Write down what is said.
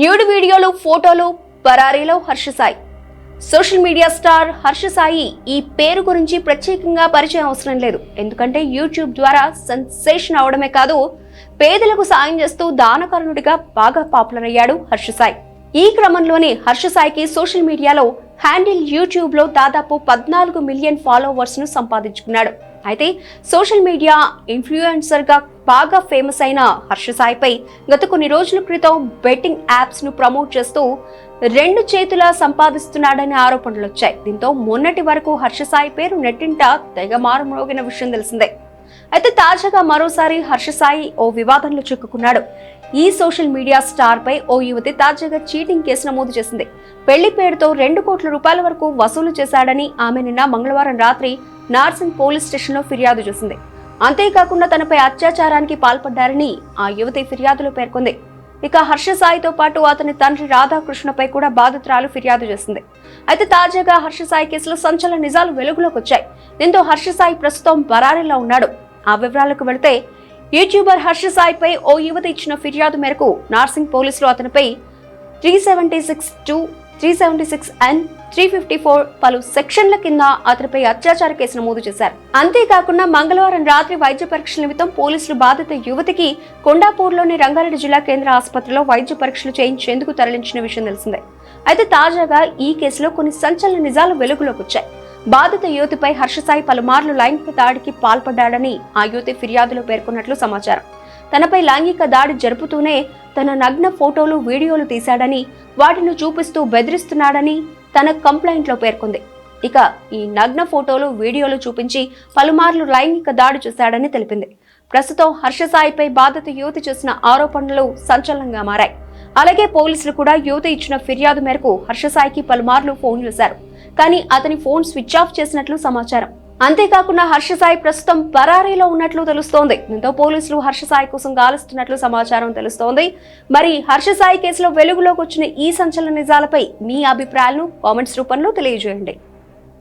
Nude వీడియోలు ఫోటోలు పరారీలో Harshasai. Social media star Harsha Sai ఈ పేరు గురించి ప్రత్యేకంగా పరిచయం అవసరం లేదు. ఎందుకంటే యూట్యూబ్ ద్వారా సెన్సేషన్ అవడమే కాదు పేదలకు సాయం చేస్తూ దానకరుణుడిగా బాగా పాపులర్ అయ్యాడు హర్షసాయి. ఈ క్రమంలోనే హర్ష సాయికి సోషల్ మీడియాలో హ్యాండిల్ యూట్యూబ్లో దాదాపు పద్నాలుగు మిలియన్ ఫాలోవర్స్ను సంపాదించుకున్నాడు. అయితే సోషల్ మీడియా ఇన్ఫ్లుయెన్సర్గా బాగా ఫేమస్ అయిన హర్ష సాయిపై గత కొన్ని రోజుల క్రితం బెట్టింగ్ యాప్స్ను ప్రమోట్ చేస్తూ రెండు చేతుల సంపాదిస్తున్నాడనే ఆరోపణలు వచ్చాయి. దీంతో మొన్నటి వరకు హర్ష సాయి పేరు నెట్టింట తెగ మారుమోగిన విషయం తెలిసిందే. అయితే తాజాగా మరోసారి హర్ష సాయి ఓ వివాదంలో చిక్కుకున్నాడు. ఈ సోషల్ మీడియా స్టార్ పై ఓ యువతి తాజాగా చీటింగ్ కేసు నమోదు చేసింది. పెళ్ళి పేరుతో రెండు కోట్ల రూపాయల వరకు వసూలు చేశాడని ఆమె నిన్న మంగళవారం రాత్రి నార్సింగ్ పోలీస్ స్టేషన్లో ఫిర్యాదు చేసింది. అంతేకాకుండా తనపై అత్యాచారానికి పాల్పడ్డారని ఆ యువతి ఫిర్యాదులో పేర్కొంది. ఇక హర్ష సాయితో పాటు అతని తండ్రి రాధాకృష్ణపై కూడా బాధితురాలు ఫిర్యాదు చేసింది. అయితే తాజాగా హర్ష సాయి కేసులో సంచలన నిజాలు వెలుగులోకి వచ్చాయి. దీంతో హర్ష సాయి ప్రస్తుతం బరారీలో ఉన్నాడు. ఆ వివరాలకు వెళితే యూట్యూబర్ హర్ష సాయిపై ఓ యువతి ఇచ్చిన ఫిర్యాదు మేరకు నార్సింగ్ పోలీసులు అతనిపై three seventy six two three seventy six and three fifty four పలు సెక్షన్ల కింద అతనిపై అత్యాచార కేసు నమోదు చేశారు. అంతేకాకుండా మంగళవారం రాత్రి వైద్య పరీక్షల నిమిత్తం పోలీసులు బాధిత యువతికి కొండాపూర్లోని రంగారెడ్డి జిల్లా కేంద్ర ఆసుపత్రిలో వైద్య పరీక్షలు చేయించేందుకు తరలించిన విషయం తెలిసిందే. అయితే తాజాగా ఈ కేసులో కొన్ని సంచలన నిజాలు వెలుగులోకి వచ్చాయి. బాధిత యువతిపై హర్షసాయి పలుమార్లు లైంగిక దాడికి పాల్పడ్డాడని ఆ యువతి ఫిర్యాదులో పేర్కొన్నట్లు సమాచారం. తనపై లైంగిక దాడి జరుపుతూనే తన నగ్న ఫోటోలు వీడియోలు తీశాడని వాటిని చూపిస్తూ బెదిరిస్తున్నాడని తన కంప్లైంట్లో పేర్కొంది. ఇక ఈ నగ్న ఫోటోలు వీడియోలు చూపించి పలుమార్లు లైంగిక దాడి చేశాడని తెలిపింది. ప్రస్తుతం హర్షసాయిపై బాధిత యువతి చేసిన ఆరోపణలు సంచలనంగా మారాయి. అలాగే పోలీసులు కూడా యువత ఇచ్చిన ఫిర్యాదు మేరకు హర్షసాయికి పలుమార్లు ఫోన్ చేశారు. కానీ అతని ఫోన్ స్విచ్ ఆఫ్ చేసినట్లు సమాచారం. అంతేకాకుండా హర్షసాయి ప్రస్తుతం పరారీలో ఉన్నట్లు తెలుస్తోంది. దీంతో పోలీసులు హర్షసాయి కోసం గాలిస్తున్నట్లు సమాచారం తెలుస్తోంది. మరి హర్షసాయి కేసులో వెలుగులోకి వచ్చిన ఈ సంచలన నిజాలపై మీ అభిప్రాయాలను కామెంట్స్ రూపంలో తెలియజేయండి.